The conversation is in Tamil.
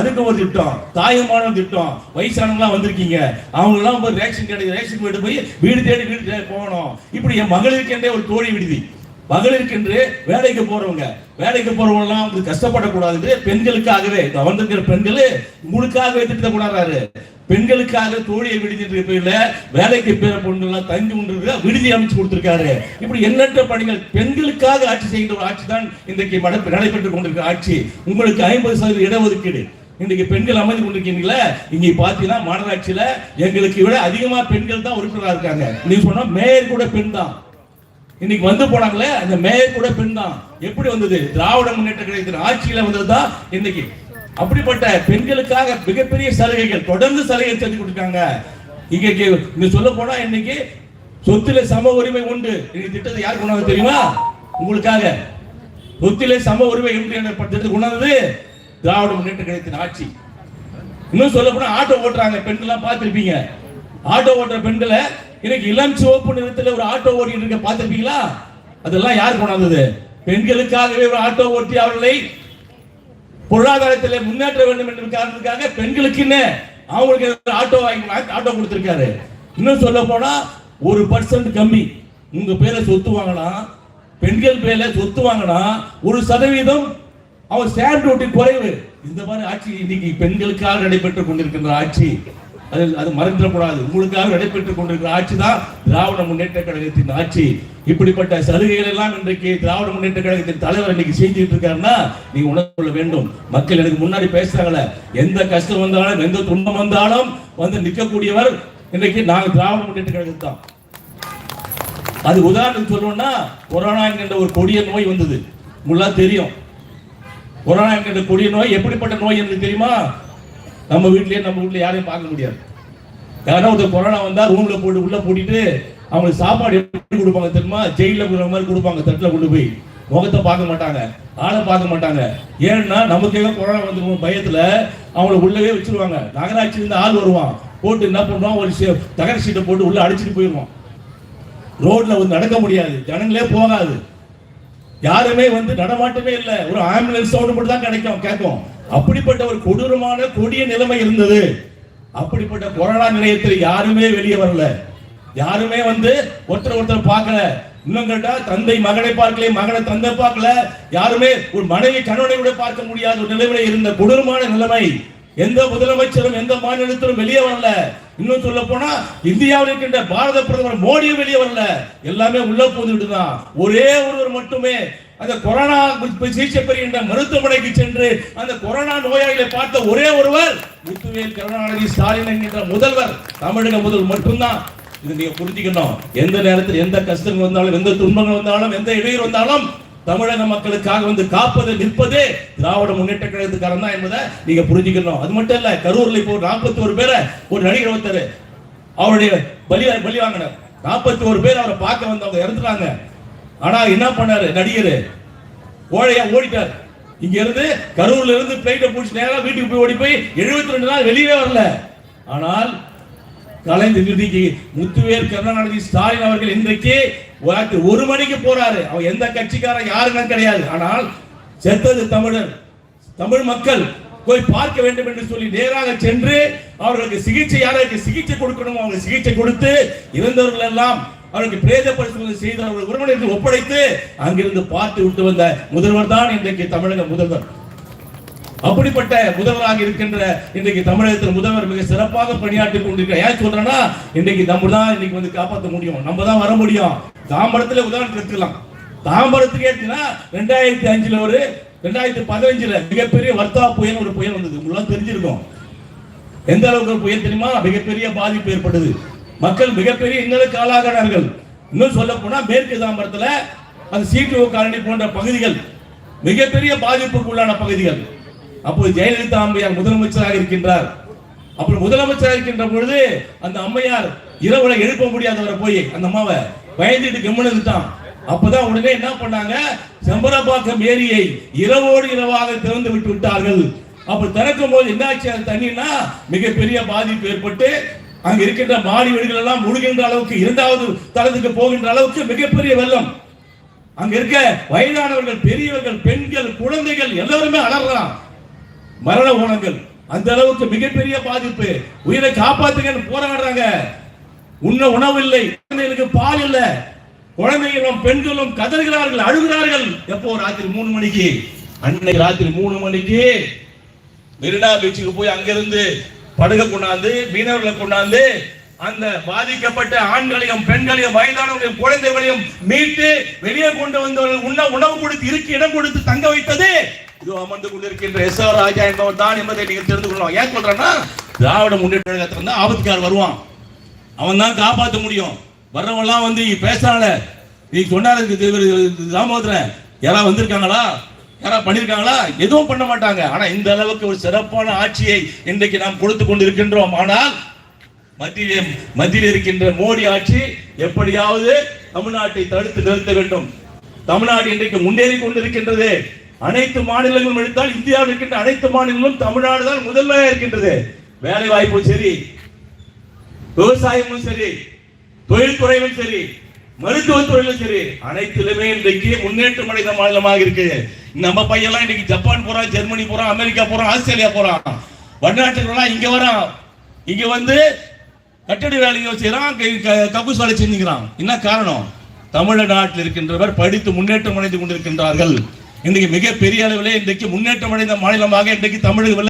அதுக்கு ஒரு திட்டம். தாயமான திட்டம். வயசானவங்களாம் வந்திருக்கீங்க. அவங்களாம் போய் ரேஷன் கடை ரேஷன் வீடு போய் வீடு தேடி வீடு தேடி போகணும். இப்படி என் மகளிருக்கென்றே ஒரு தோழி விடுதி. மகளிருக்கென்று வேலைக்கு போறவங்க. வேலைக்கு போறவங்கலாம் வந்து கஷ்டப்படக்கூடாது பெண்களுக்காகவே இந்த வந்திருக்கிற பெண்கள் உங்களுக்காகவே திட்டத்தை பெண்களுக்காக தோழியை விடுதிட்டு பேர்ல வேலைக்கு பேர பொண்ணுலாம் தங்கி கொண்டிருக்க விடுதி அமைச்சு கொடுத்திருக்காரு. இப்படி எண்ணற்ற பணிகள் பெண்களுக்காக ஆட்சி செய்கின்ற ஒரு ஆட்சி தான் இன்றைக்கு நடைபெற்று நடைபெற்றுக் கொண்டிருக்கிற ஆட்சி. உங்களுக்கு ஐம்பது சதவீத இடஒதுக்கீடு. இன்றைக்கு பெண்கள் அமைதி கொண்டிருக்கீங்களா இங்க பாத்தீங்கன்னா மாநகராட்சியில எங்களுக்கு விட அதிகமா பெண்கள் தான் உறுப்பினரா இருக்காங்க. நீங்க சொன்னா மேயர் கூட பெண் தான். இன்னைக்கு வந்து போனாங்களே அந்த மேயர் கூட பெண் தான். எப்படி வந்தது? திராவிட முன்னேற்ற கழகத்தின் ஆட்சியில வந்ததுதான் இன்னைக்கு. அப்படிப்பட்ட பெண்களுக்காக மிகப்பெரிய சலுகைகள் தொடர்ந்து சலுகை செஞ்சு கொடுத்தாங்க இங்க கே- சொல்ல போனா இன்னைக்கு சொத்துல சம உரிமை உண்டு. இன்னைக்கு திட்டத்தை யார் கொண்டாந்து தெரியுமா? உங்களுக்காக. சொத்திலே சம உரிமை உண்டு என்ற திட்டத்தை கொண்டாந்தது திராவிட முன்னேற்ற கழகத்தின் ஆட்சி. இன்னும் சொல்ல போனா ஆட்டோ ஓட்டுறாங்க பெண்கள்லாம் பார்த்துருப்பீங்க. ஆட்டோ ஓட்டுற பெண்களை இன்னைக்கு இளம் சிவப்பு நிறத்தில் ஒரு ஆட்டோ ஓட்டிட்டு இருக்க பார்த்துருப்பீங்களா? அதெல்லாம் யார் கொண்டாந்தது? பெண்களுக்காகவே ஒரு ஆட்டோ ஓட்டி அவர்களை பொருளாதாரத்தில் முன்னேற்ற வேண்டும் என்ற காரணத்துக்காக பெண்களுக்குன்னு அவங்களுக்கு ஆட்டோ வாங்கி ஆட்டோ கொடுத்துருக்காரு. இன்னும் சொல்ல போனா ஒரு பர்சன்ட் கம்மி. உங்க பேரை சொத்து வாங்கினா பெண்கள் பேர்ல சொத்து வாங்கினா ஒரு சதவீதம் அவன் ஸ்டாண்ட் ரூட்டின் குறைவு இந்த மாதிரி ஆட்சி இன்னைக்கு பெண்களுக்காக நடைபெற்றுக் கொண்டிருக்கின்ற ஆட்சி. அது அது மறந்துடக்கூடாது. உங்களுக்காக நடைபெற்றுக் கொண்டிருக்கிற ஆட்சி தான் திராவிட முன்னேற்ற கழகத்தின் ஆட்சி. இப்படிப்பட்ட சலுகைகள் எல்லாம் இன்றைக்கு திராவிட முன்னேற்ற கழகத்தின் தலைவர் இன்னைக்கு செஞ்சுட்டு இருக்காருன்னா நீங்க உணர்ந்து கொள்ள வேண்டும். மக்கள் எனக்கு முன்னாடி பேசுறாங்களே எந்த கஷ்டம் வந்தாலும் எந்த துன்பம் வந்தாலும் வந்து நிற்கக்கூடியவர் இன்னைக்கு நாங்கள் திராவிட முன்னேற்ற கழகம் தான். அது உதாரணத்துக்கு சொல்லணும்னா கொரோனா என்கின்ற ஒரு கொடிய நோய் வந்தது. உங்களா தெரியும். கொரோனா என்கிற கொடிய நோய் எப்படிப்பட்ட நோய் என்று தெரியுமா? நம்ம வீட்லயே நம்ம வீட்ல யாரையும் பார்க்க முடியாது. யாரோ ஒருத்தர் கொரோனா வந்தால் ரூமில் போட்டு உள்ளே பூட்டிட்டு அவங்களுக்கு சாப்பாடு எப்படி கொடுப்பாங்க தெரியுமா? ஜெயிலில் கொடுக்குற மாதிரி கொடுப்பாங்க தட்டில் கொண்டு போய். முகத்தை பார்க்க மாட்டாங்க ஆளை பார்க்க மாட்டாங்க. ஏன்னா நமக்கே கொரோனா வந்துருக்கும் பயத்தில் அவங்கள உள்ளவே வச்சிருவாங்க. நகராட்சியிலேருந்து ஆள் வருவான். போட்டு என்ன பண்ணுவான்? ஒரு தகர சீட்டை போட்டு உள்ளே அடிச்சிட்டு போயிடுவான். ரோட்டில் வந்து நடக்க முடியாது. ஜனங்களே போகாது. யாருமே வந்து நடமாட்டமே இல்லை. ஒரு ஆம்புலன்ஸ் சவுண்ட் மட்டும் தான் கிடைக்கும். கேட்கும் அப்படிப்பட்ட ஒரு கொடூரமான கொடிய நிலைமை இருந்தது. அப்படிப்பட்ட கொரோனா நிலையத்தில் யாருமே வெளியே வரல. யாருமே வந்து ஒருத்தர் ஒருத்தர் பார்க்கல. இன்னும் கேட்டா தந்தை மகனை பார்க்கல மகனை தந்தை பார்க்கல. யாருமே ஒரு மனைவி கணவனை கூட பார்க்க முடியாத ஒரு நிலைமையில இருந்த கொடூரமான நிலைமை. எந்த முதலமைச்சரும் எந்த மாநிலத்திலும் வெளியே வரல. இன்னும் சொல்ல போனா இந்தியாவில் இருக்கின்ற பாரத பிரதமர் மோடியும் வெளியே வரல. எல்லாமே உள்ள போந்துட்டு தான் ஒரே ஒருவர் மட்டுமே அந்த கொரோனா சிகிச்சை பெறுகின்ற மருத்துவமனைக்கு சென்று அந்த கொரோனா நோயாளிகளை பார்த்த ஒரே ஒருவர் முத்துவேல் கருணாநிதி ஸ்டாலின் என்கின்ற முதல்வர் தமிழக முதல்வர் மட்டும்தான். இது நீங்க புரிஞ்சுக்கணும். எந்த நேரத்தில் எந்த கஷ்டங்கள் வந்தாலும் எந்த துன்பங்கள் வந்தாலும் எந்த இடையூறு வந்தாலும் தமிழக மக்களுக்காக வந்து காப்பது நிற்பதே திராவிட முன்னேற்ற கழகத்துக்காரன் தான் என்பதை நீங்க புரிஞ்சுக்கணும். அது மட்டும் இல்ல கரூர்ல இப்போ நாற்பத்தி ஒரு பேரை ஒரு நடிகர் ஒருத்தர் அவருடைய பலி பலி வாங்கினார். நாற்பத்தி ஒரு பேர் அவரை பார்க்க வந்தவங்க இறந்துட்டாங்க. ஆனா என்ன பண்ணாரு நடிகர்? ஓழையா ஓடிட்டார். இங்க இருந்து கரூர்ல இருந்து பிளைட்டை பிடிச்சி நேரம் வீட்டுக்கு போய் ஓடி போய் 72 ரெண்டு நாள் வெளியே வரல. ஆனால் கலைஞர் விருதிக்கு முத்துவேர் கருணாநிதி ஸ்டாலின் அவர்கள் இன்றைக்கு ராத்திரி ஒரு மணிக்கு போறாரு. அவன் எந்த கட்சிக்காரன் யாருன்னு கிடையாது. ஆனால் செத்தது தமிழர். தமிழ் மக்கள் போய் பார்க்க வேண்டும் என்று சொல்லி நேராக சென்று அவர்களுக்கு சிகிச்சை யாருக்கு சிகிச்சை கொடுக்கணும் அவங்க சிகிச்சை கொடுத்து இறந்தவர்கள் எல்லாம் அவருக்கு பிரேத பரிசோதனை செய்து அவர்கள் உறவினர்கள் ஒப்படைத்து அங்கிருந்து பார்த்து விட்டு வந்த முதல்வர் தான் இன்றைக்கு தமிழக முதல்வர். அப்படிப்பட்ட முதல்வராக இருக்கின்ற இன்றைக்கு தமிழகத்தில் முதல்வர் மிக சிறப்பாக பணியாற்றி கொண்டிருக்கிறார். ஏன் சொல்றேன்னா இன்றைக்கு நம்ம தான் இன்னைக்கு வந்து காப்பாற்ற முடியும். நம்ம தான் வர முடியும். தாம்பரத்துல உதாரணத்துக்கு எடுத்துக்கலாம். தாம்பரத்துக்கு எடுத்தீங்கன்னா ரெண்டாயிரத்தி அஞ்சுல ஒரு ரெண்டாயிரத்தி பதினஞ்சுல மிகப்பெரிய வர்த்தா புயல் ஒரு புயல் வந்தது. உங்களுக்கு தெரிஞ்சிருக்கும். எந்த அளவுக்கு ஒரு புயல் தெரியுமா? மிகப்பெரிய பாதிப்பு ஏற்பட்டது. மக்கள் மிகப்பெரிய இன்னலுக்கு ஆளாகிறார்கள். இன்னும் சொல்ல போனா மேற்கு தாம்பரத்துல அந்த சீட்டு காலனி போன்ற பகுதிகள் மிகப்பெரிய பாதிப்புக்குள்ளான பகுதிகள். அப்போது ஜெயலலிதா அம்மையார் முதலமைச்சராக இருக்கின்றார். அப்புறம் முதலமைச்சராக இருக்கின்ற பொழுது அந்த அம்மையார் இரவுல எழுப்ப முடியாதவரை போய் அந்த அம்மாவை பயந்துட்டு கம்முனுட்டான் அப்பதான் உடனே என்ன பண்ணாங்க? செம்பரப்பாக்கம் ஏரியை இரவோடு இரவாக திறந்து விட்டு விட்டார்கள். அப்ப திறக்கும் போது என்னாச்சு அந்த தண்ணினா மிகப்பெரிய பாதிப்பு ஏற்பட்டு அங்க இருக்கின்ற மாடி வீடுகள் எல்லாம் முழுகின்ற அளவுக்கு இரண்டாவது தளத்துக்கு போகின்ற அளவுக்கு மிகப்பெரிய வெள்ளம். அங்க இருக்க வயதானவர்கள் பெரியவர்கள் பெண்கள் குழந்தைகள் எல்லாருமே அலறான் மரண ஓனங்கள் அந்த அளவுக்கு மிகப்பெரிய பாதிப்பு. உயிரை காப்பாத்துங்கன்னு போராடுறாங்க. உண்ண உணவு இல்லை குழந்தைகளுக்கு பால் இல்ல. குழந்தைகளும் பெண்களும் கதறுகிறார்கள் அழுகிறார்கள். எப்போ? ராத்திரி மூணு மணிக்கு. அன்னை ராத்திரி மூணு மணிக்கு. மெரினா பீச்சுக்கு போய் அங்கிருந்து படுகை கொண்டாந்து மீனவர்களை கொண்டாந்து அந்த பாதிக்கப்பட்ட ஆண்களையும் பெண்களையும் வயதானவர்களையும் குழந்தைகளையும் மீட்டு வெளியே கொண்டு வந்தவர்கள் உண்ண உணவு கொடுத்து இருக்கு இடம் கொடுத்து தங்க வைத்தது. இதோ அமர்ந்து கொண்டிருக்கின்ற எஸ் ஆர் ராஜா என்பவர் தான் என்பதை நீங்கள் தெரிந்து கொள்ளலாம். ஏன் சொல்றேன்னா திராவிட முன்னேற்ற கழகத்துல இருந்து ஆபத்துக்கார் வருவான். அவன் தான் காப்பாற்ற முடியும். வர்றவன்லாம் வந்து நீ பேசுறான நீ சொன்னாரு தாமோதரன் யாரா வந்திருக்காங்களா? யாரா பண்ணியிருக்காங்களா எதுவும் பண்ண மாட்டாங்க. ஆனா இந்த அளவுக்கு ஒரு சிறப்பான ஆட்சியை இன்றைக்கு நாம் கொடுத்து கொண்டிருக்கின்றோம். ஆனால் மத்தியில் மத்தியில் இருக்கின்ற மோடி ஆட்சி எப்படியாவது தமிழ்நாட்டை தடுத்து நிறுத்த வேண்டும். தமிழ்நாடு இன்றைக்கு முன்னேறி கொண்டிருக்கின்றது. அனைத்து மாநிலங்களும் எடுத்தால் இந்தியாவில் இருக்கின்ற அனைத்து மாநிலங்களும் தமிழ்நாடு தான் முதன்மையாக இருக்கின்றது. வேலை வாய்ப்பும் சரி விவசாயமும் சரி தொழில்துறையிலும் சரி மருத்துவத்துறையிலும் சரி அனைத்திலுமே இன்றைக்கு முன்னேற்றம் அடைந்த மாநிலமாக இருக்கு. நம்ம பையெல்லாம் இன்னைக்கு ஜப்பான் போறான் ஜெர்மனி போறான் அமெரிக்கா போறான் ஆஸ்திரேலியா போறான். வெளிநாட்டுலாம் இங்க வரான். இங்க வந்து கட்டட வேலையை செய்யறான் க- கக்கூஸ் வேலை செஞ்சுக்கிறான். என்ன காரணம்? தமிழ்நாட்டில் இருக்கின்றவர் படித்து முன்னேற்றம் அடைந்து கொண்டிருக்கின்றார்கள். இன்றைக்கு மிகப்பெரிய அளவிலே இன்றைக்கு முன்னேற்றம் அடைந்த மாநிலமாக இன்றைக்கு தமிழக